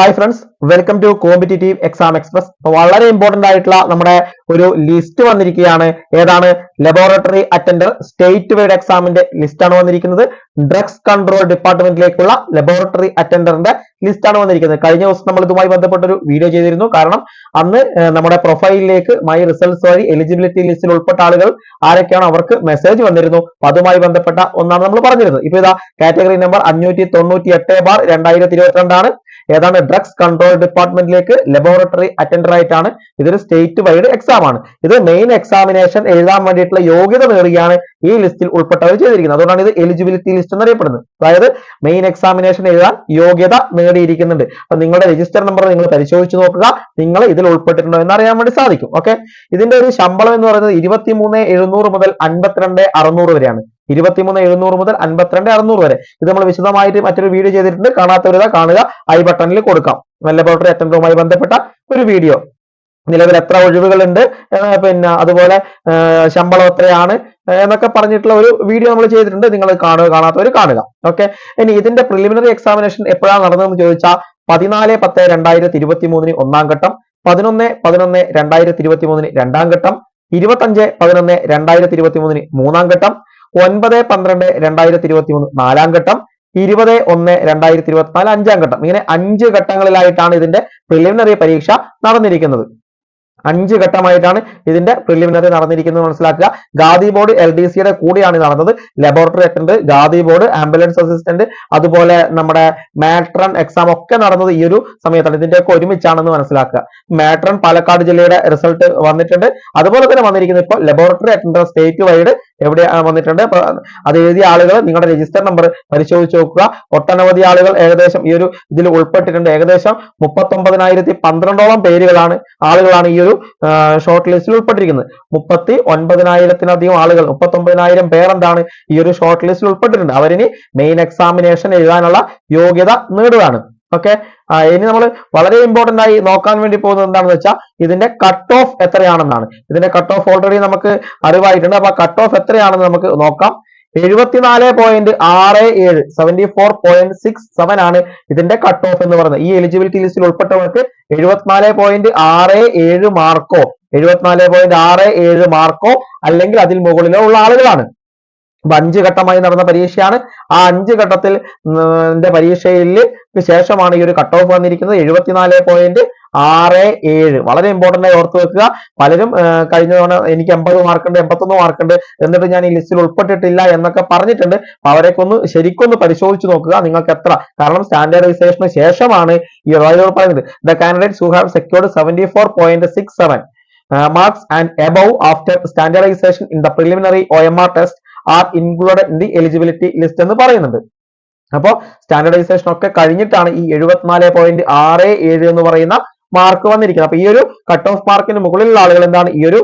Hi friends welcome to competitive exam express വളരെ important ആയിട്ടുള്ള നമ്മുടെ ഒരു ലിസ്റ്റ് വന്നിരിക്കുകയാണ്. ഏതാണ്? ലബോറട്ടറി അറ്റൻഡർ സ്റ്റേറ്റ് വൈഡ് എക്സാമിന്റെ ലിസ്റ്റ് ആണ് വന്നിരിക്കുന്നത്. ഡ്രഗ്സ് കൺട്രോൾ ഡിപ്പാർട്ട്മെന്റിലേക്കുള്ള ലബോറട്ടറി അറ്റൻഡറിന്റെ ലിസ്റ്റ് ആണ് വന്നിരിക്കുന്നത്. കഴിഞ്ഞ ദിവസം നമ്മൾ ഇതുമായി ബന്ധപ്പെട്ട ഒരു വീഡിയോ ചെയ്തിരുന്നു. കാരണം അന്ന് നമ്മുടെ പ്രൊഫൈലിലേക്ക് മൈ റിസൾട്ട്സ് വഴി എലിജിബിലിറ്റി ലിസ്റ്റിൽ ഉൾപ്പെട്ട ആളുകൾ ആരൊക്കെയാണ് അവർക്ക് മെസ്സേജ് വന്നിരുന്നു. അതുമായി ബന്ധപ്പെട്ട ഒന്നാണ് നമ്മൾ പറഞ്ഞിരുന്നത്. ഇപ്പൊ ഇതാ കാറ്റഗറി നമ്പർ അഞ്ഞൂറ്റി തൊണ്ണൂറ്റി എട്ട് ബാർ രണ്ടായിരത്തി ഇരുപത്തിരണ്ടാണ്. ഏതാണ് ഡ്രഗ്സ് കൺട്രോൾ ഡിപ്പാർട്ട്മെന്റിലേക്ക് ലബോറട്ടറി അറ്റൻഡർ ആയിട്ടാണ് ഇതൊരു സ്റ്റേറ്റ് വൈഡ് എക്സാം ആണ്. ഇത് മെയിൻ എക്സാമിനേഷൻ എഴുതാൻ വേണ്ടിയിട്ടുള്ള യോഗ്യത നേടുകയാണ് ഈ ലിസ്റ്റിൽ ഉൾപ്പെട്ടവർ ചെയ്തിരിക്കുന്നത്. അതുകൊണ്ടാണ് ഇത് എലിജിബിലിറ്റി ലിസ്റ്റ് എന്നറിയപ്പെടുന്നത് അതായത് മെയിൻ എക്സാമിനേഷൻ എഴുതാൻ യോഗ്യത നേടിയിരിക്കുന്നുണ്ട്. അപ്പൊ നിങ്ങളുടെ രജിസ്റ്റർ നമ്പർ നിങ്ങൾ പരിശോധിച്ച് നോക്കുക. നിങ്ങൾ ഇതിൽ ഉൾപ്പെട്ടിട്ടുണ്ടോ എന്ന് അറിയാൻ വേണ്ടി സാധിക്കും. ഓക്കെ ഇതിന്റെ ഒരു ശമ്പളം എന്ന് പറയുന്നത് ഇരുപത്തിമൂന്ന് മുതൽ അൻപത്തിരണ്ട് അറുന്നൂറ് വരെയാണ്. ഇരുപത്തിമൂന്ന് എഴുന്നൂറ് മുതൽ അൻപത്തിരണ്ട് അറുന്നൂറ് വരെ. ഇത് നമ്മൾ വിശദമായിട്ട് മറ്റൊരു വീഡിയോ ചെയ്തിട്ടുണ്ട്. കാണാത്തവരുത കാണുക. ഐ ബട്ടണിൽ കൊടുക്കാം. നല്ല ലബോറട്ടറി അറ്റൻഡറുമായി ബന്ധപ്പെട്ട ഒരു വീഡിയോ നിലവിൽ എത്ര ഒഴിവുകളുണ്ട് പിന്നെ അതുപോലെ ശമ്പളം എത്രയാണ് എന്നൊക്കെ പറഞ്ഞിട്ടുള്ള ഒരു വീഡിയോ നമ്മൾ ചെയ്തിട്ടുണ്ട്. നിങ്ങൾ കാണുക കാണാത്തവർ കാണുക. ഓക്കെ ഇനി ഇതിന്റെ പ്രിലിമിനറി എക്സാമിനേഷൻ എപ്പോഴാണ് നടന്നതെന്ന് ചോദിച്ചാൽ പതിനാല് പത്ത് രണ്ടായിരത്തി ഇരുപത്തി മൂന്നിന് ഒന്നാം ഘട്ടം പതിനൊന്ന് പതിനൊന്ന് രണ്ടായിരത്തി ഇരുപത്തി മൂന്നിന് രണ്ടാം ഘട്ടം ഇരുപത്തഞ്ച് പതിനൊന്ന് രണ്ടായിരത്തി ഇരുപത്തി മൂന്നിന് മൂന്നാം ഘട്ടം ഒൻപത് പന്ത്രണ്ട് രണ്ടായിരത്തി ഇരുപത്തി മൂന്ന് നാലാം ഘട്ടം ഇരുപത് ഒന്ന് രണ്ടായിരത്തി ഇരുപത്തിനാല് അഞ്ചാം ഘട്ടം. ഇങ്ങനെ അഞ്ച് ഘട്ടങ്ങളിലായിട്ടാണ് ഇതിന്റെ പ്രിലിമിനറി പരീക്ഷ നടന്നിരിക്കുന്നത്. അഞ്ച് ഘട്ടമായിട്ടാണ് ഇതിന്റെ പ്രിലിമിനറി നടന്നിരിക്കുന്നത് മനസ്സിലാക്കുക. ഗാദി ബോർഡ് എൽ ഡി സിയുടെ കൂടിയാണ് നടന്നത്. ലബോറട്ടറി അറ്റൻഡ് ഗാദി ബോർഡ് ആംബുലൻസ് അസിസ്റ്റന്റ് അതുപോലെ നമ്മുടെ മാട്രൺ എക്സാം ഒക്കെ നടന്നത് ഈ ഒരു സമയത്താണ്. ഇതിന്റെയൊക്കെ ഒരുമിച്ചാണെന്ന് മനസ്സിലാക്കുക. മാട്രൺ പാലക്കാട് ജില്ലയുടെ റിസൾട്ട് വന്നിട്ടുണ്ട്. അതുപോലെ തന്നെ വന്നിരിക്കുന്നത് ഇപ്പോൾ ലബോറട്ടറി അറ്റൻഡർ സ്റ്റേറ്റ് വൈഡ് എവിടെ വന്നിട്ടുണ്ട്? അത് എഴുതിയ ആളുകൾ നിങ്ങളുടെ രജിസ്റ്റർ നമ്പർ പരിശോധിച്ച് നോക്കുക. ഒട്ടനവധി ആളുകൾ ഏകദേശം ഈ ഒരു ഇതിൽ ഉൾപ്പെട്ടിട്ടുണ്ട്. ഏകദേശം മുപ്പത്തൊമ്പതിനായിരത്തി പന്ത്രണ്ടോളം പേരുകളാണ് ആളുകളാണ് ഈ ഒരു ഷോർട്ട് ലിസ്റ്റിൽ ഉൾപ്പെട്ടിരിക്കുന്നത്. മുപ്പത്തി ഒൻപതിനായിരത്തിനധികം ആളുകൾ മുപ്പത്തൊമ്പതിനായിരം പേർ എന്താണ് ഈ ഒരു ഷോർട്ട് ലിസ്റ്റിൽ ഉൾപ്പെട്ടിട്ടുണ്ട്. അവരിനി മെയിൻ എക്സാമിനേഷൻ എഴുതാനുള്ള യോഗ്യത നേടുകയാണ്. ഓക്കെ ഇനി നമ്മൾ വളരെ ഇമ്പോർട്ടന്റ് ആയി നോക്കാൻ വേണ്ടി പോകുന്നത് എന്താണെന്ന് വെച്ചാൽ ഇതിന്റെ കട്ട് ഓഫ് എത്രയാണെന്നാണ്. ഇതിന്റെ കട്ട് ഓഫ് ഓൾറെഡി നമുക്ക് അറിവായിട്ടുണ്ട്. അപ്പൊ കട്ട് ഓഫ് എത്രയാണെന്ന് നമുക്ക് നോക്കാം. എഴുപത്തിനാല് പോയിന്റ് ആറ് ഏഴ് seventy four point six seven ആണ് ഇതിന്റെ കട്ട് ഓഫ് എന്ന് പറയുന്നത്. ഈ എലിജിബിലിറ്റി ലിസ്റ്റിൽ ഉൾപ്പെട്ടവർക്ക് എഴുപത്തിനാല് പോയിന്റ് ആറ് ഏഴ് മാർക്കോ എഴുപത്തിനാല് പോയിന്റ് ആറ് ഏഴ് മാർക്കോ അല്ലെങ്കിൽ അതിൽ മുകളിലോ ഉള്ള ആളുകളാണ്. അപ്പൊ അഞ്ച് ഘട്ടമായി നടന്ന പരീക്ഷയാണ്. ആ അഞ്ച് ഘട്ടത്തിൽ പരീക്ഷയിൽ ശേഷമാണ് ഈ ഒരു കട്ട് ഓഫ് വന്നിരിക്കുന്നത്. എഴുപത്തിനാല് പോയിന്റ് ആറ് ഏഴ്. വളരെ ഇമ്പോർട്ടന്റ് ആയി ഓർത്ത് വെക്കുക. പലരും കഴിഞ്ഞ തവണ എനിക്ക് എൺപത് മാർക്കുണ്ട് എൺപത്തൊന്ന് മാർക്കുണ്ട് എന്നിട്ട് ഞാൻ ഈ ലിസ്റ്റിൽ ഉൾപ്പെട്ടിട്ടില്ല എന്നൊക്കെ പറഞ്ഞിട്ടുണ്ട്. അപ്പൊ അവരെക്കൊന്ന് ശരിക്കൊന്ന് പരിശോധിച്ച് നോക്കുക നിങ്ങൾക്ക് എത്ര. കാരണം സ്റ്റാൻഡേർഡൈസേഷന് ശേഷമാണ് ഈ റോയൽ പറയുന്നത്. The candidates who have secured seventy four point six seven marks and above after standardisation in the preliminary O M R test are included in the eligibility list എന്ന് പറയുന്നുണ്ട്. അപ്പോൾ സ്റ്റാൻഡർഡൈസേഷൻ ഒക്കെ കഴിഞ്ഞിട്ടാണ് ഈ എഴുപത്തിനാല് പോയിന്റ് ആറ് ഏഴ് എന്ന് പറയുന്ന മാർക്ക് വന്നിരിക്കുന്നത്. അപ്പൊ ഈ ഒരു കട്ട് ഓഫ് മാർക്കിന് മുകളിലുള്ള ആളുകൾ എന്താണ്? ഈ ഒരു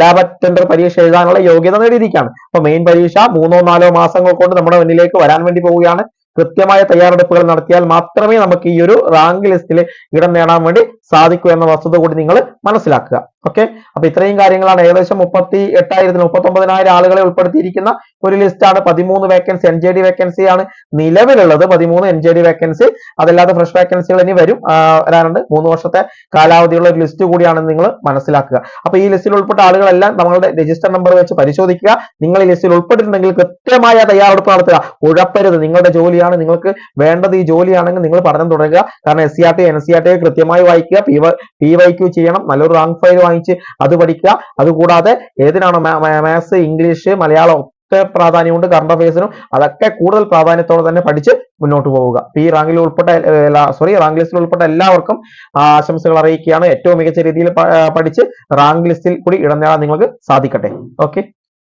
ലാബ് അറ്റൻഡർ പരീക്ഷ എഴുതാനുള്ള യോഗ്യത നേടിയിരിക്കുകയാണ്. അപ്പൊ മെയിൻ പരീക്ഷ മൂന്നോ നാലോ മാസങ്ങൾ കൊണ്ട് നമ്മുടെ മുന്നിലേക്ക് വരാൻ വേണ്ടി പോവുകയാണ്. കൃത്യമായ തയ്യാറെടുപ്പുകൾ നടത്തിയാൽ മാത്രമേ നമുക്ക് ഈ ഒരു റാങ്ക് ലിസ്റ്റിൽ ഇടം നേടാൻ വേണ്ടി സാധിക്കൂ എന്ന വസ്തുത കൂടി നിങ്ങൾ മനസ്സിലാക്കുക. ഓക്കെ അപ്പൊ ഇത്രയും കാര്യങ്ങളാണ്. ഏകദേശം മുപ്പത്തി എട്ടായിരത്തിന് മുപ്പത്തി ഒമ്പതിനായിരം ആളുകളെ ഉൾപ്പെടുത്തിയിരിക്കുന്ന ഒരു ലിസ്റ്റ് ആണ്. പതിമൂന്ന് vacancy N J D vacancy ആണ് നിലവിലുള്ളത്. പതിമൂന്ന് എൻ ജെ ഡി വേക്കൻസി അതല്ലാതെ ഫ്രഷ് വേക്കൻസികൾ ഇനി വരും. വരാനുണ്ട്. മൂന്ന് വർഷത്തെ കാലാവധിയുള്ള ഒരു ലിസ്റ്റ് കൂടിയാണെന്ന് നിങ്ങൾ മനസ്സിലാക്കുക. അപ്പൊ ഈ ലിസ്റ്റിൽ ഉൾപ്പെട്ട ആളുകളെല്ലാം നമ്മളുടെ രജിസ്റ്റർ നമ്പർ വെച്ച് പരിശോധിക്കുക. നിങ്ങൾ ഈ ലിസ്റ്റിൽ ഉൾപ്പെട്ടിട്ടുണ്ടെങ്കിൽ കൃത്യമായ തയ്യാറെടുപ്പ് നടത്തുക. ഉഴപ്പരുത്. നിങ്ങളുടെ ജോലിയാണ്. നിങ്ങൾക്ക് വേണ്ടത് ഈ ജോലിയാണെങ്കിൽ നിങ്ങൾ പഠനം തുടരുക. കാരണം S C R T N C R T കൃത്യമായി വായിക്കുക. പി വൈ ക്യു ചെയ്യണം. നല്ലൊരു റാങ്ക് ഫയൽ വാങ്ങിച്ച് അത് പഠിക്കുക. അതുകൂടാതെ ഏതിനാണോ മാത്സ് ഇംഗ്ലീഷ് മലയാളം ഒക്കെ പ്രാധാന്യമുണ്ട് കറണ്ട് അഫയേഴ്സിനും അതൊക്കെ കൂടുതൽ പ്രാധാന്യത്തോടെ തന്നെ പഠിച്ച് മുന്നോട്ട് പോവുക. ഈ റാങ്കിൽ ഉൾപ്പെട്ട സോറി റാങ്ക് ലിസ്റ്റിൽ ഉൾപ്പെട്ട എല്ലാവർക്കും ആശംസകൾ അറിയിക്കുകയാണ്. ഏറ്റവും മികച്ച രീതിയിൽ പഠിച്ച് റാങ്ക് ലിസ്റ്റിൽ കൂടി ഇടം നേടാൻ നിങ്ങൾക്ക് സാധിക്കട്ടെ. ഓക്കെ